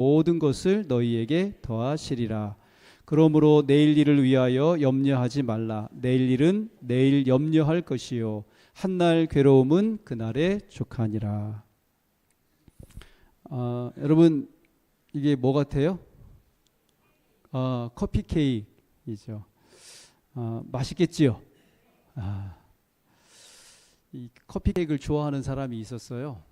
모든 것을 너희에게 더하시리라. 그러므로 내일 일을 위하여 염려하지 말라. 내일 일은 내일 염려할 것이요. 한날 괴로움은 그날의 족하니라. 아, 여러분 이게 뭐 같아요? 아, 커피 케이크이죠. 아, 맛있겠지요. 아, 이 커피 케이크를 좋아하는 사람이 있었어요.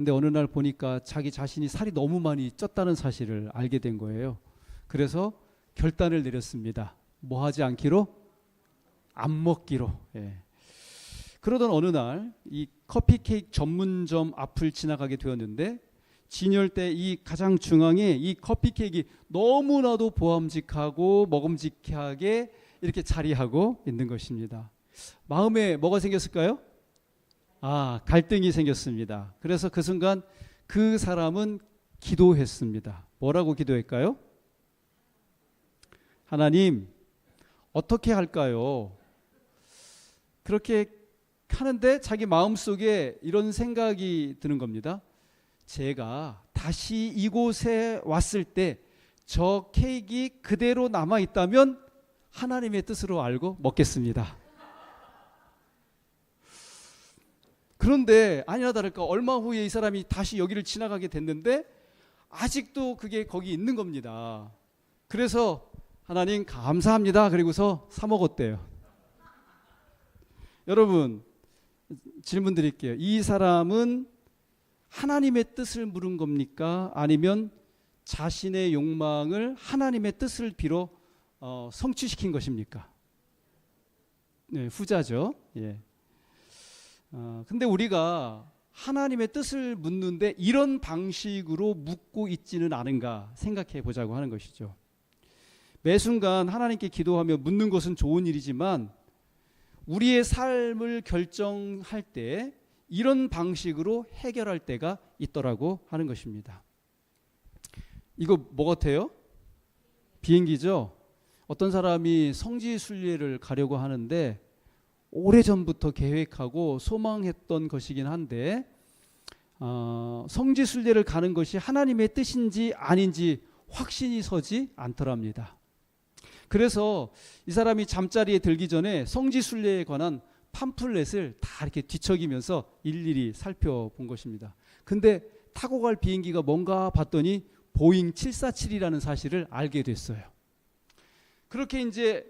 근데 어느 날 보니까 자기 자신이 살이 너무 많이 쪘다는 사실을 알게 된 거예요. 그래서 결단을 내렸습니다. 뭐 하지 않기로? 안 먹기로. 예. 그러던 어느 날 이 커피 케이크 전문점 앞을 지나가게 되었는데 진열대 이 가장 중앙에 이 커피 케이크 너무나도 보암직하고 먹음직하게 이렇게 자리하고 있는 것입니다. 마음에 뭐가 생겼을까요? 아, 갈등이 생겼습니다. 그래서 그 순간 그 사람은 기도했습니다. 뭐라고 기도할까요? 하나님, 어떻게 할까요? 그렇게 하는데 자기 마음 속에 이런 생각이 드는 겁니다. 제가 다시 이곳에 왔을 때 저 케이크 그대로 남아 있다면 하나님의 뜻으로 알고 먹겠습니다. 그런데 아니나 다를까 얼마 후에 이 사람이 다시 여기를 지나가게 됐는데 아직도 그게 거기 있는 겁니다. 그래서 하나님 감사합니다. 그리고서 사 먹었대요. 여러분 질문 드릴게요. 이 사람은 하나님의 뜻을 물은 겁니까? 아니면 자신의 욕망을 하나님의 뜻을 빌어 어, 성취시킨 것입니까? 네, 후자죠. 예. 어, 근데 우리가 하나님의 뜻을 묻는데 이런 방식으로 묻고 있지는 않은가 생각해 보자고 하는 것이죠. 매 순간 하나님께 기도하며 묻는 것은 좋은 일이지만 우리의 삶을 결정할 때 이런 방식으로 해결할 때가 있더라고 하는 것입니다. 이거 뭐 같아요? 비행기죠. 어떤 사람이 성지 순례를 가려고 하는데 오래 전부터 계획하고 소망했던 것이긴 한데 어, 성지 순례를 가는 것이 하나님의 뜻인지 아닌지 확신이 서지 않더랍니다. 그래서 이 사람이 잠자리에 들기 전에 성지 순례에 관한 팜플렛을 다 이렇게 뒤척이면서 일일이 살펴본 것입니다. 근데 타고 갈 비행기가 뭔가 봤더니 보잉 747이라는 사실을 알게 됐어요. 그렇게 이제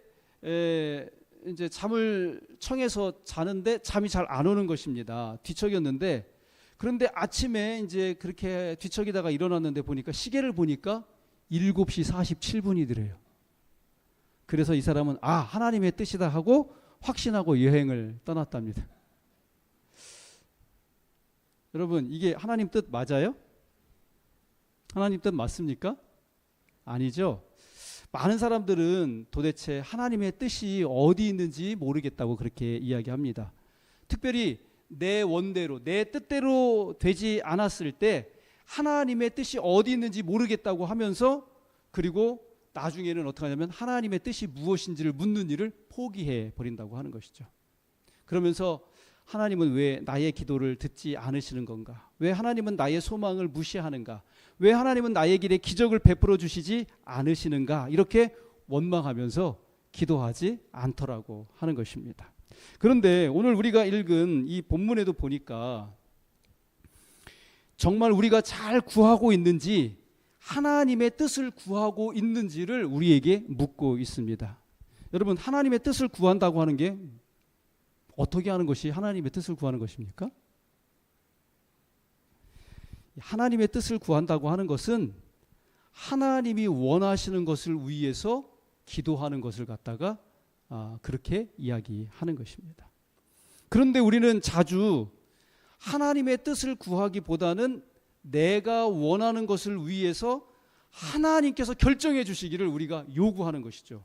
에, 이제 잠을 청해서 자는데 잠이 잘 안 오는 것입니다. 뒤척였는데 그런데 아침에 이제 그렇게 뒤척이다가 일어났는데 보니까 시계를 보니까 7시 47분이더래요. 그래서 이 사람은 아 하나님의 뜻이다 하고 확신하고 여행을 떠났답니다. 여러분 이게 하나님 뜻 맞아요? 하나님 뜻 맞습니까? 아니죠. 많은 사람들은 도대체 하나님의 뜻이 어디 있는지 모르겠다고 그렇게 이야기합니다. 특별히 내 원대로 내 뜻대로 되지 않았을 때 하나님의 뜻이 어디 있는지 모르겠다고 하면서 그리고 나중에는 어떻게 하냐면 하나님의 뜻이 무엇인지를 묻는 일을 포기해 버린다고 하는 것이죠. 그러면서 하나님은 왜 나의 기도를 듣지 않으시는 건가? 왜 하나님은 나의 소망을 무시하는가? 왜 하나님은 나의 길에 기적을 베풀어 주시지 않으시는가? 이렇게 원망하면서 기도하지 않더라고 하는 것입니다. 그런데 오늘 우리가 읽은 이 본문에도 보니까 정말 우리가 잘 구하고 있는지 하나님의 뜻을 구하고 있는지를 우리에게 묻고 있습니다. 여러분 하나님의 뜻을 구한다고 하는 게 어떻게 하는 것이 하나님의 뜻을 구하는 것입니까? 하나님의 뜻을 구한다고 하는 것은 하나님이 원하시는 것을 위해서 기도하는 것을 갖다가 아, 그렇게 이야기하는 것입니다. 그런데 우리는 자주 하나님의 뜻을 구하기보다는 내가 원하는 것을 위해서 하나님께서 결정해 주시기를 우리가 요구하는 것이죠.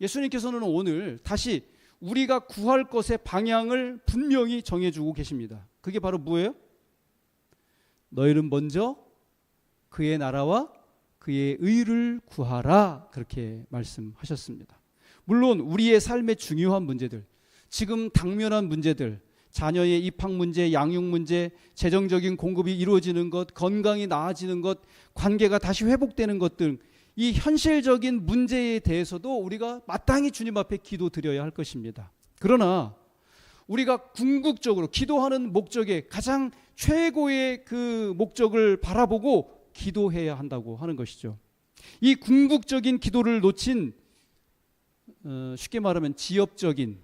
예수님께서는 오늘 다시 우리가 구할 것의 방향을 분명히 정해주고 계십니다. 그게 바로 뭐예요? 너희는 먼저 그의 나라와 그의 의를 구하라 그렇게 말씀하셨습니다. 물론 우리의 삶의 중요한 문제들, 지금 당면한 문제들, 자녀의 입학 문제, 양육 문제, 재정적인 공급이 이루어지는 것, 건강이 나아지는 것, 관계가 다시 회복되는 것등 이 현실적인 문제에 대해서도 우리가 마땅히 주님 앞에 기도 드려야 할 것입니다. 그러나 우리가 궁극적으로 기도하는 목적에 가장 최고의 그 목적을 바라보고 기도해야 한다고 하는 것이죠. 이 궁극적인 기도를 놓친 어, 쉽게 말하면 지엽적인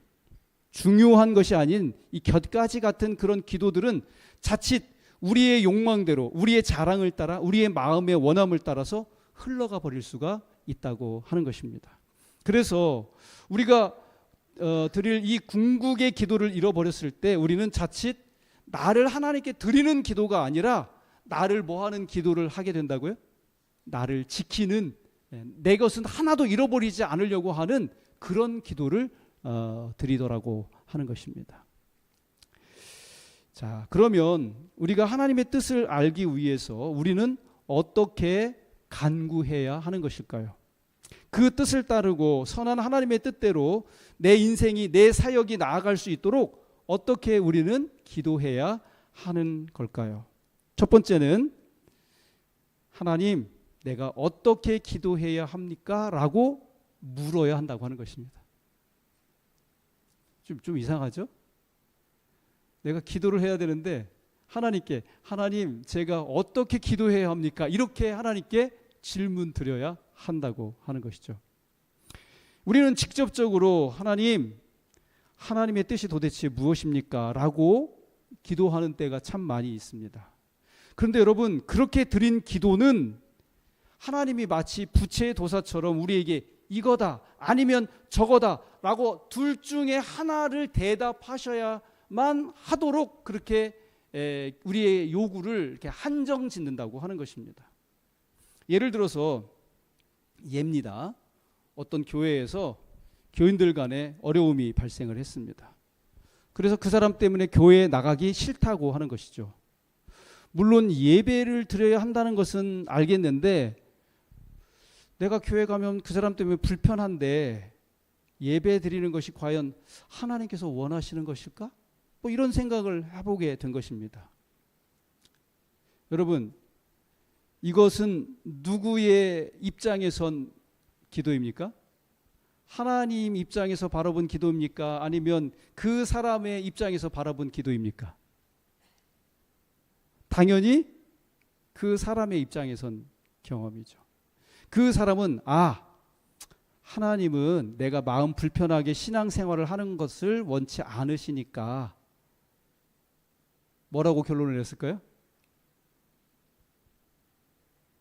중요한 것이 아닌 이 곁가지 같은 그런 기도들은 자칫 우리의 욕망대로 우리의 자랑을 따라 우리의 마음의 원함을 따라서 흘러가 버릴 수가 있다고 하는 것입니다. 그래서 우리가 어, 드릴 이 궁극의 기도를 잃어버렸을 때 우리는 자칫 나를 하나님께 드리는 기도가 아니라 나를 뭐하는 기도를 하게 된다고요? 나를 지키는 예, 내 것은 하나도 잃어버리지 않으려고 하는 그런 기도를 어, 드리더라고 하는 것입니다. 자, 그러면 우리가 하나님의 뜻을 알기 위해서 우리는 어떻게 간구해야 하는 것일까요? 그 뜻을 따르고 선한 하나님의 뜻대로 내 인생이 내 사역이 나아갈 수 있도록 어떻게 우리는 기도해야 하는 걸까요? 첫 번째는 하나님, 내가 어떻게 기도해야 합니까? 라고 물어야 한다고 하는 것입니다. 좀, 좀 이상하죠? 내가 기도를 해야 되는데 하나님께 하나님 제가 어떻게 기도해야 합니까? 이렇게 하나님께 질문 드려야 한다고 하는 것이죠. 우리는 직접적으로 하나님 하나님의 뜻이 도대체 무엇입니까? 라고 기도하는 때가 참 많이 있습니다. 그런데 여러분 그렇게 드린 기도는 하나님이 마치 부채의 도사처럼 우리에게 이거다 아니면 저거다 라고 둘 중에 하나를 대답하셔야만 하도록 그렇게 에, 우리의 요구를 이렇게 한정 짓는다고 하는 것입니다. 예를 들어서 예입니다. 어떤 교회에서 교인들 간에 어려움이 발생을 했습니다. 그래서 그 사람 때문에 교회에 나가기 싫다고 하는 것이죠. 물론 예배를 드려야 한다는 것은 알겠는데 내가 교회 가면 그 사람 때문에 불편한데 예배 드리는 것이 과연 하나님께서 원하시는 것일까? 뭐 이런 생각을 해보게 된 것입니다. 여러분, 이것은 누구의 입장에선 기도입니까? 하나님 입장에서 바라본 기도입니까? 아니면 그 사람의 입장에서 바라본 기도입니까? 당연히 그 사람의 입장에선 경험이죠. 그 사람은 아 하나님은 내가 마음 불편하게 신앙생활을 하는 것을 원치 않으시니까 뭐라고 결론을 냈을까요?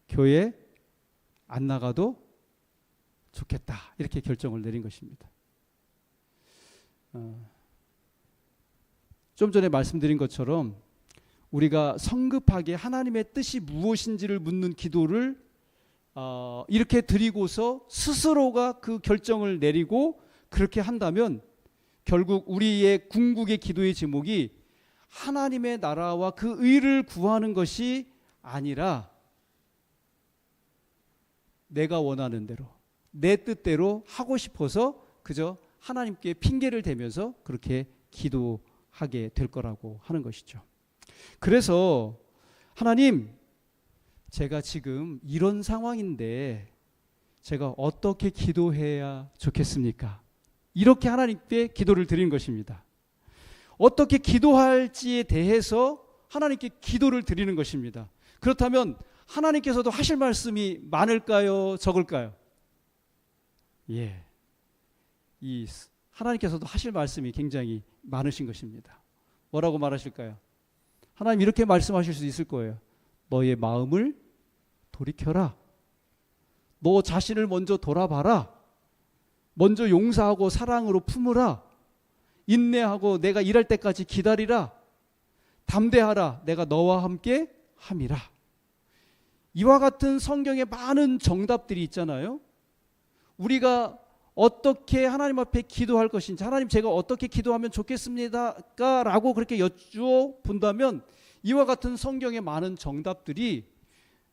교회 안 나가도 좋겠다 이렇게 결정을 내린 것입니다. 어, 좀 전에 말씀드린 것처럼 우리가 성급하게 하나님의 뜻이 무엇인지를 묻는 기도를 어, 이렇게 드리고서 스스로가 그 결정을 내리고 그렇게 한다면 결국 우리의 궁극의 기도의 제목이 하나님의 나라와 그 의를 구하는 것이 아니라 내가 원하는 대로 내 뜻대로 하고 싶어서 그저 하나님께 핑계를 대면서 그렇게 기도하게 될 거라고 하는 것이죠. 그래서 하나님 제가 지금 이런 상황인데 제가 어떻게 기도해야 좋겠습니까? 이렇게 하나님께 기도를 드리는 것입니다. 어떻게 기도할지에 대해서 하나님께 기도를 드리는 것입니다. 그렇다면 하나님께서도 하실 말씀이 많을까요? 적을까요? 예. 이 하나님께서도 하실 말씀이 굉장히 많으신 것입니다. 뭐라고 말하실까요? 하나님 이렇게 말씀하실 수 있을 거예요. 너의 마음을 돌이켜라. 너 자신을 먼저 돌아봐라. 먼저 용서하고 사랑으로 품으라. 인내하고 내가 일할 때까지 기다리라. 담대하라. 내가 너와 함께 함이라. 이와 같은 성경의 많은 정답들이 있잖아요. 우리가 어떻게 하나님 앞에 기도할 것인지 하나님 제가 어떻게 기도하면 좋겠습니다가 라고 그렇게 여쭈어 본다면 이와 같은 성경의 많은 정답들이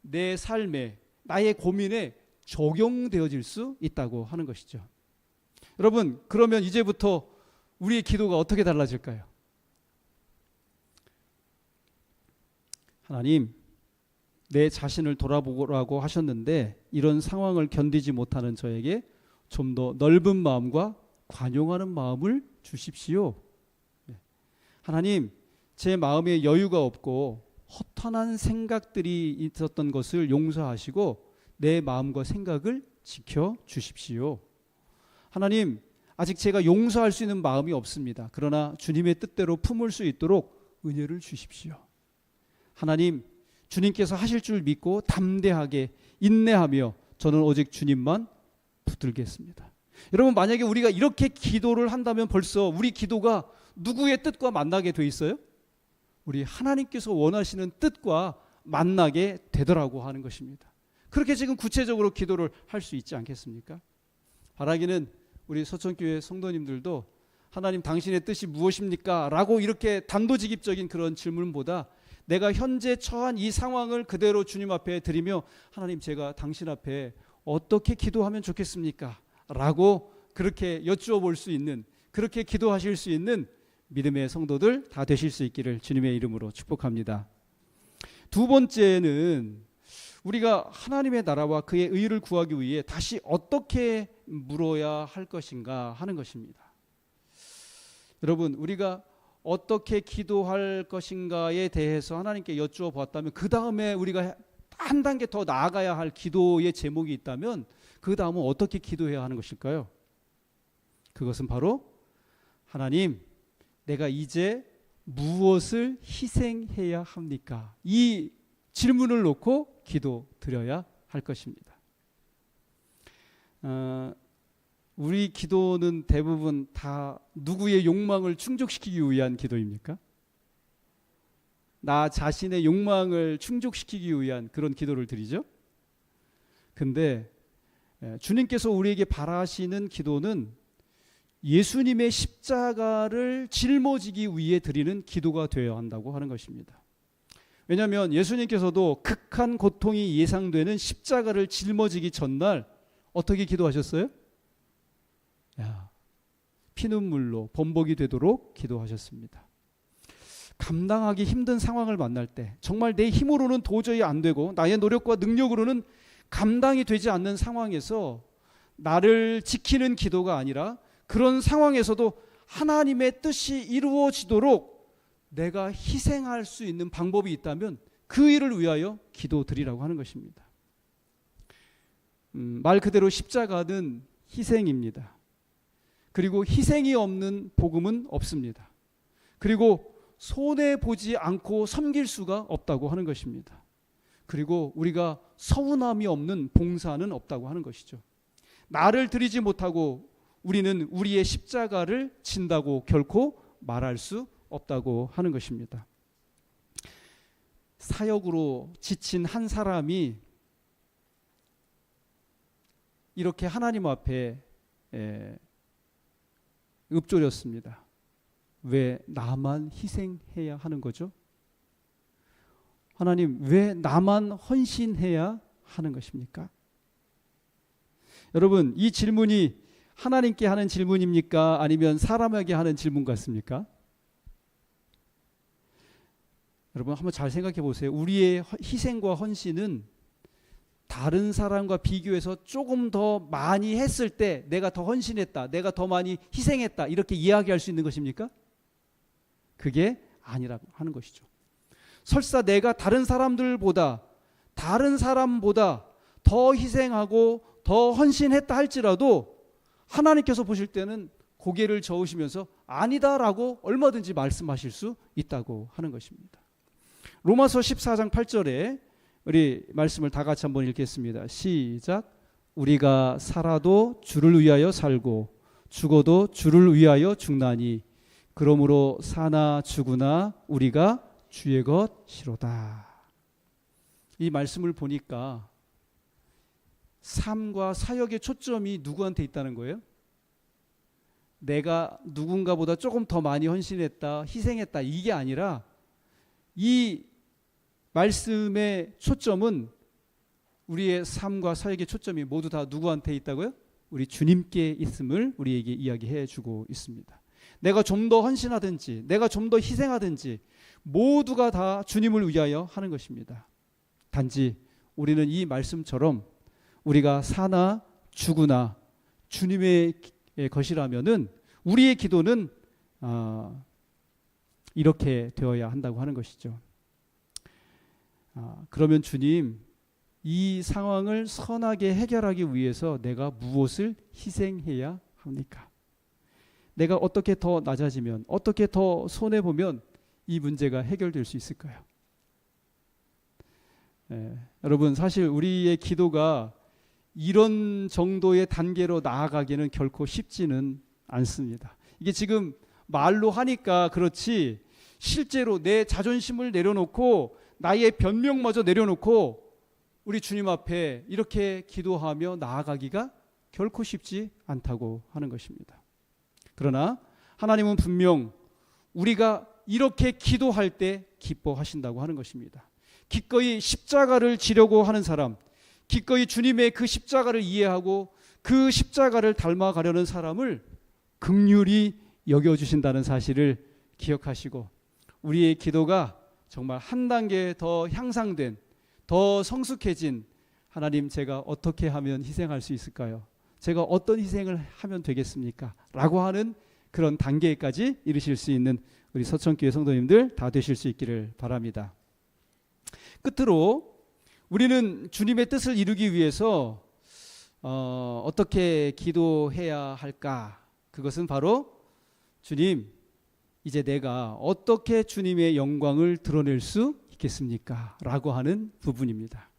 내 삶에 나의 고민에 적용되어질 수 있다고 하는 것이죠. 여러분, 그러면 이제부터 우리의 기도가 어떻게 달라질까요? 하나님, 내 자신을 돌아보라고 하셨는데 이런 상황을 견디지 못하는 저에게 좀 더 넓은 마음과 관용하는 마음을 주십시오. 네. 하나님, 제 마음에 여유가 없고 허탄한 생각들이 있었던 것을 용서하시고 내 마음과 생각을 지켜 주십시오. 하나님, 아직 제가 용서할 수 있는 마음이 없습니다. 그러나 주님의 뜻대로 품을 수 있도록 은혜를 주십시오. 하나님, 주님께서 하실 줄 믿고 담대하게 인내하며 저는 오직 주님만 붙들겠습니다. 여러분 만약에 우리가 이렇게 기도를 한다면 벌써 우리 기도가 누구의 뜻과 만나게 돼 있어요? 우리 하나님께서 원하시는 뜻과 만나게 되더라고 하는 것입니다. 그렇게 지금 구체적으로 기도를 할 수 있지 않겠습니까? 바라기는 우리 서천교회 성도님들도 하나님 당신의 뜻이 무엇입니까? 라고 이렇게 단도직입적인 그런 질문보다 내가 현재 처한 이 상황을 그대로 주님 앞에 드리며 하나님 제가 당신 앞에 어떻게 기도하면 좋겠습니까? 라고 그렇게 여쭈어 볼 수 있는 그렇게 기도하실 수 있는 믿음의 성도들 다 되실 수 있기를 주님의 이름으로 축복합니다. 두 번째는 우리가 하나님의 나라와 그의 의를 구하기 위해 다시 어떻게 물어야 할 것인가 하는 것입니다. 여러분, 우리가 어떻게 기도할 것인가에 대해서 하나님께 여쭈어 보았다면 그 다음에 우리가 한 단계 더 나아가야 할 기도의 제목이 있다면 그 다음은 어떻게 기도해야 하는 것일까요? 그것은 바로 하나님, 내가 이제 무엇을 희생해야 합니까? 이 질문을 놓고 기도 드려야 할 것입니다. 어, 우리 기도는 대부분 다 누구의 욕망을 충족시키기 위한 기도입니까? 나 자신의 욕망을 충족시키기 위한 그런 기도를 드리죠. 근데 예, 주님께서 우리에게 바라시는 기도는 예수님의 십자가를 짊어지기 위해 드리는 기도가 되어야 한다고 하는 것입니다. 왜냐하면 예수님께서도 극한 고통이 예상되는 십자가를 짊어지기 전날 어떻게 기도하셨어요? 야, 피눈물로 범벅이 되도록 기도하셨습니다. 감당하기 힘든 상황을 만날 때 정말 내 힘으로는 도저히 안 되고 나의 노력과 능력으로는 감당이 되지 않는 상황에서 나를 지키는 기도가 아니라 그런 상황에서도 하나님의 뜻이 이루어지도록 내가 희생할 수 있는 방법이 있다면 그 일을 위하여 기도 드리라고 하는 것입니다. 음, 말 그대로 십자가는 희생입니다. 그리고 희생이 없는 복음은 없습니다. 그리고 손해 보지 않고 섬길 수가 없다고 하는 것입니다. 그리고 우리가 서운함이 없는 봉사는 없다고 하는 것이죠. 나를 드리지 못하고 우리는 우리의 십자가를 진다고 결코 말할 수 없다고 하는 것입니다. 사역으로 지친 한 사람이 이렇게 하나님 앞에 에, 읊조렸습니다. 왜 나만 희생해야 하는 거죠? 하나님, 왜 나만 헌신해야 하는 것입니까? 여러분, 이 질문이 하나님께 하는 질문입니까? 아니면 사람에게 하는 질문 같습니까? 여러분, 한번 잘 생각해 보세요. 우리의 희생과 헌신은 다른 사람과 비교해서 조금 더 많이 했을 때 내가 더 헌신했다, 내가 더 많이 희생했다, 이렇게 이야기할 수 있는 것입니까? 그게 아니라고 하는 것이죠. 설사 내가 다른 사람들보다 다른 사람보다 더 희생하고 더 헌신했다 할지라도 하나님께서 보실 때는 고개를 저으시면서 아니다라고 얼마든지 말씀하실 수 있다고 하는 것입니다. 로마서 14장 8절에 우리 말씀을 다 같이 한번 읽겠습니다. 시작. 우리가 살아도 주를 위하여 살고 죽어도 주를 위하여 죽나니 그러므로 사나 죽으나 우리가 주의 것이로다. 이 말씀을 보니까 삶과 사역의 초점이 누구한테 있다는 거예요? 내가 누군가보다 조금 더 많이 헌신했다, 희생했다 이게 아니라 이 말씀의 초점은 우리의 삶과 사역의 초점이 모두 다 누구한테 있다고요? 우리 주님께 있음을 우리에게 이야기해 주고 있습니다. 내가 좀 더 헌신하든지 내가 좀 더 희생하든지 모두가 다 주님을 위하여 하는 것입니다. 단지 우리는 이 말씀처럼 우리가 사나 죽으나 주님의 것이라면은 우리의 기도는 아, 이렇게 되어야 한다고 하는 것이죠. 아, 그러면 주님 이 상황을 선하게 해결하기 위해서 내가 무엇을 희생해야 합니까? 내가 어떻게 더 낮아지면 어떻게 더 손해 보면 이 문제가 해결될 수 있을까요? 예, 여러분 사실 우리의 기도가 이런 정도의 단계로 나아가기는 결코 쉽지는 않습니다. 이게 지금 말로 하니까 그렇지 실제로 내 자존심을 내려놓고 나의 변명마저 내려놓고 우리 주님 앞에 이렇게 기도하며 나아가기가 결코 쉽지 않다고 하는 것입니다. 그러나 하나님은 분명 우리가 이렇게 기도할 때 기뻐하신다고 하는 것입니다. 기꺼이 십자가를 지려고 하는 사람, 기꺼이 주님의 그 십자가를 이해하고 그 십자가를 닮아가려는 사람을 극률이 여겨주신다는 사실을 기억하시고 우리의 기도가 정말 한 단계 더 향상된 더 성숙해진 하나님 제가 어떻게 하면 희생할 수 있을까요? 제가 어떤 희생을 하면 되겠습니까? 라고 하는 그런 단계까지 이르실 수 있는 우리 서천교회 성도님들 다 되실 수 있기를 바랍니다. 끝으로 우리는 주님의 뜻을 이루기 위해서 어, 어떻게 기도해야 할까? 그것은 바로 주님, 이제 내가 어떻게 주님의 영광을 드러낼 수 있겠습니까? 라고 하는 부분입니다.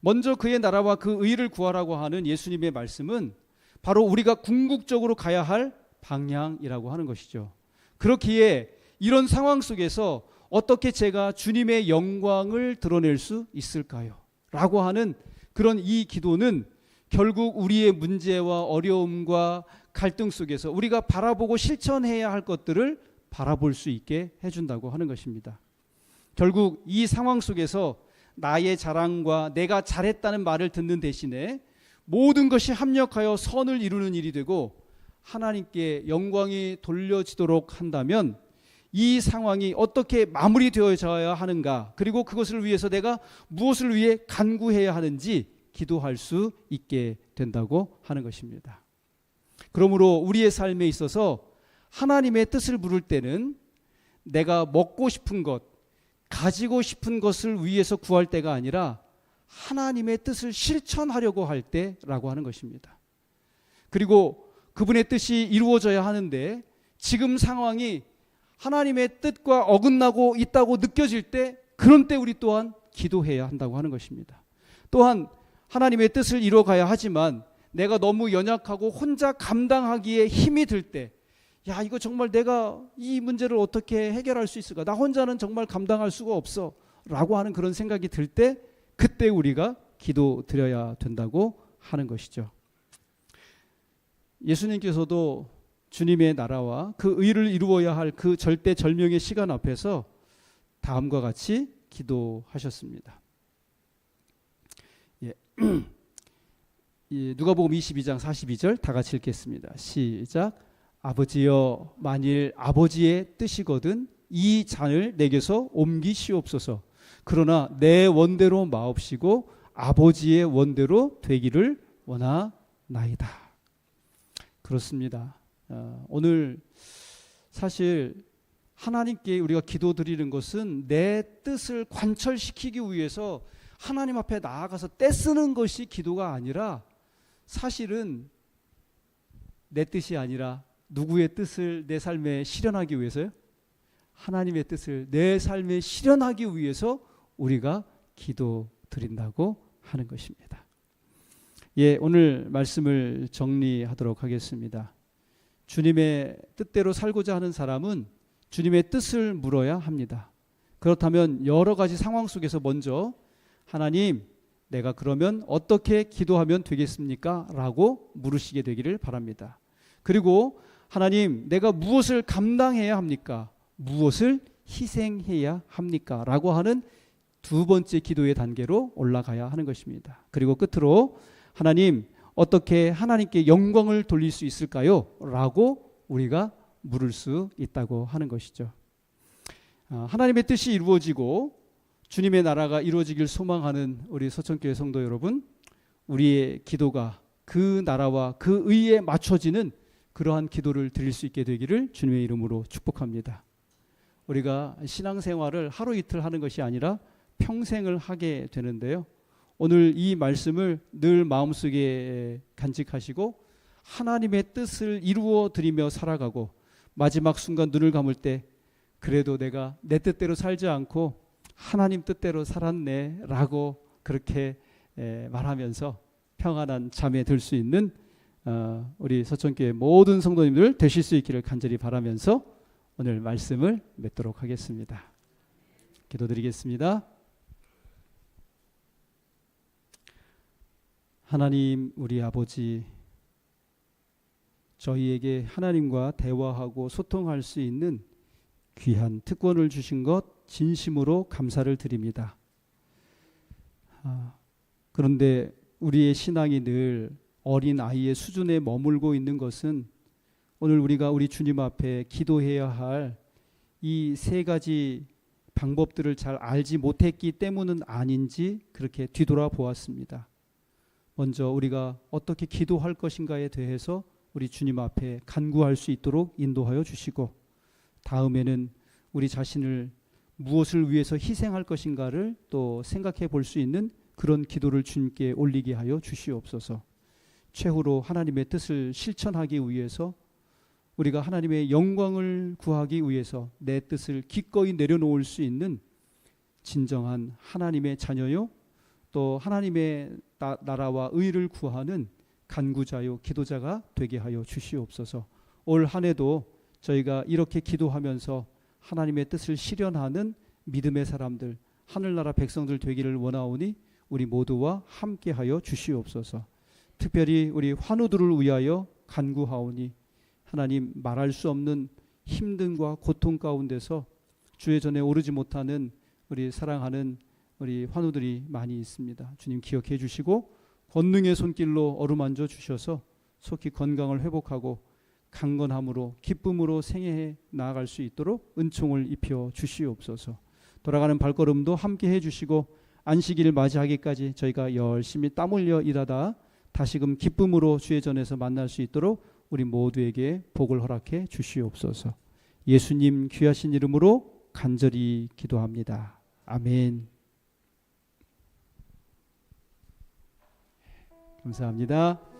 먼저 그의 나라와 그 의를 구하라고 하는 예수님의 말씀은 바로 우리가 궁극적으로 가야 할 방향이라고 하는 것이죠. 그렇기에 이런 상황 속에서 어떻게 제가 주님의 영광을 드러낼 수 있을까요? 라고 하는 그런 이 기도는 결국 우리의 문제와 어려움과 갈등 속에서 우리가 바라보고 실천해야 할 것들을 바라볼 수 있게 해준다고 하는 것입니다. 결국 이 상황 속에서 나의 자랑과 내가 잘했다는 말을 듣는 대신에 모든 것이 합력하여 선을 이루는 일이 되고 하나님께 영광이 돌려지도록 한다면 이 상황이 어떻게 마무리되어져야 하는가 그리고 그것을 위해서 내가 무엇을 위해 간구해야 하는지 기도할 수 있게 된다고 하는 것입니다. 그러므로 우리의 삶에 있어서 하나님의 뜻을 부를 때는 내가 먹고 싶은 것, 가지고 싶은 것을 위해서 구할 때가 아니라 하나님의 뜻을 실천하려고 할 때라고 하는 것입니다. 그리고 그분의 뜻이 이루어져야 하는데 지금 상황이 하나님의 뜻과 어긋나고 있다고 느껴질 때 그런 때 우리 또한 기도해야 한다고 하는 것입니다. 또한 하나님의 뜻을 이루어 가야 하지만 내가 너무 연약하고 혼자 감당하기에 힘이 들 때, 야, 이거 정말 내가 이 문제를 어떻게 해결할 수 있을까? 나 혼자는 정말 감당할 수가 없어. 라고 하는 그런 생각이 들 때, 그때 우리가 기도 드려야 된다고 하는 것이죠. 예수님께서도 주님의 나라와 그 의를 이루어야 할 그 절대 절명의 시간 앞에서 다음과 같이 기도하셨습니다. 예. 예, 누가복음 22장 42절 다 같이 읽겠습니다. 시작. 아버지여 만일 아버지의 뜻이거든 이 잔을 내게서 옮기시옵소서. 그러나 내 원대로 마옵시고 아버지의 원대로 되기를 원하나이다. 그렇습니다. 어, 오늘 사실 하나님께 우리가 기도드리는 것은 내 뜻을 관철시키기 위해서 하나님 앞에 나아가서 떼쓰는 것이 기도가 아니라 사실은 내 뜻이 아니라 누구의 뜻을 내 삶에 실현하기 위해서요? 하나님의 뜻을 내 삶에 실현하기 위해서 우리가 기도 드린다고 하는 것입니다. 예, 오늘 말씀을 정리하도록 하겠습니다. 주님의 뜻대로 살고자 하는 사람은 주님의 뜻을 물어야 합니다. 그렇다면 여러 가지 상황 속에서 먼저 하나님, 내가 그러면 어떻게 기도하면 되겠습니까? 라고 물으시게 되기를 바랍니다. 그리고 하나님, 내가 무엇을 감당해야 합니까? 무엇을 희생해야 합니까? 라고 하는 두 번째 기도의 단계로 올라가야 하는 것입니다. 그리고 끝으로 하나님, 어떻게 하나님께 영광을 돌릴 수 있을까요? 라고 우리가 물을 수 있다고 하는 것이죠. 아, 하나님의 뜻이 이루어지고 주님의 나라가 이루어지길 소망하는 우리 서천교회 성도 여러분, 우리의 기도가 그 나라와 그 의에 맞춰지는 그러한 기도를 드릴 수 있게 되기를 주님의 이름으로 축복합니다. 우리가 신앙생활을 하루 이틀 하는 것이 아니라 평생을 하게 되는데요. 오늘 이 말씀을 늘 마음속에 간직하시고 하나님의 뜻을 이루어 드리며 살아가고 마지막 순간 눈을 감을 때 그래도 내가 내 뜻대로 살지 않고 하나님 뜻대로 살았네 라고 그렇게 에, 말하면서 평안한 잠에 들 수 있는 어, 우리 서천교회 모든 성도님들 되실 수 있기를 간절히 바라면서 오늘 말씀을 맺도록 하겠습니다. 기도드리겠습니다. 하나님 우리 아버지 저희에게 하나님과 대화하고 소통할 수 있는 귀한 특권을 주신 것 진심으로 감사를 드립니다. 아, 그런데 우리의 신앙이 늘 어린 아이의 수준에 머물고 있는 것은 오늘 우리가 우리 주님 앞에 기도해야 할 이 세 가지 방법들을 잘 알지 못했기 때문은 아닌지 그렇게 뒤돌아 보았습니다. 먼저 우리가 어떻게 기도할 것인가에 대해서 우리 주님 앞에 간구할 수 있도록 인도하여 주시고 다음에는 우리 자신을 무엇을 위해서 희생할 것인가를 또 생각해 볼 수 있는 그런 기도를 주님께 올리게 하여 주시옵소서. 최후로 하나님의 뜻을 실천하기 위해서 우리가 하나님의 영광을 구하기 위해서 내 뜻을 기꺼이 내려놓을 수 있는 진정한 하나님의 자녀요 또 하나님의 나, 나라와 의를 구하는 간구자요 기도자가 되게 하여 주시옵소서. 올 한해도 저희가 이렇게 기도하면서 하나님의 뜻을 실현하는 믿음의 사람들, 하늘나라 백성들 되기를 원하오니 우리 모두와 함께하여 주시옵소서. 특별히 우리 환우들을 위하여 간구하오니 하나님 말할 수 없는 힘듦과 고통 가운데서 주의 전에 오르지 못하는 우리 사랑하는 우리 환우들이 많이 있습니다. 주님 기억해 주시고 권능의 손길로 어루만져 주셔서 속히 건강을 회복하고 강건함으로 기쁨으로 생애해 나아갈 수 있도록 은총을 입혀 주시옵소서. 돌아가는 발걸음도 함께 해 주시고 안식일 맞이하기까지 저희가 열심히 땀 흘려 일하다 다시금 기쁨으로 주의 전에서 만날 수 있도록 우리 모두에게 복을 허락해 주시옵소서. 예수님 귀하신 이름으로 간절히 기도합니다. 아멘. 감사합니다.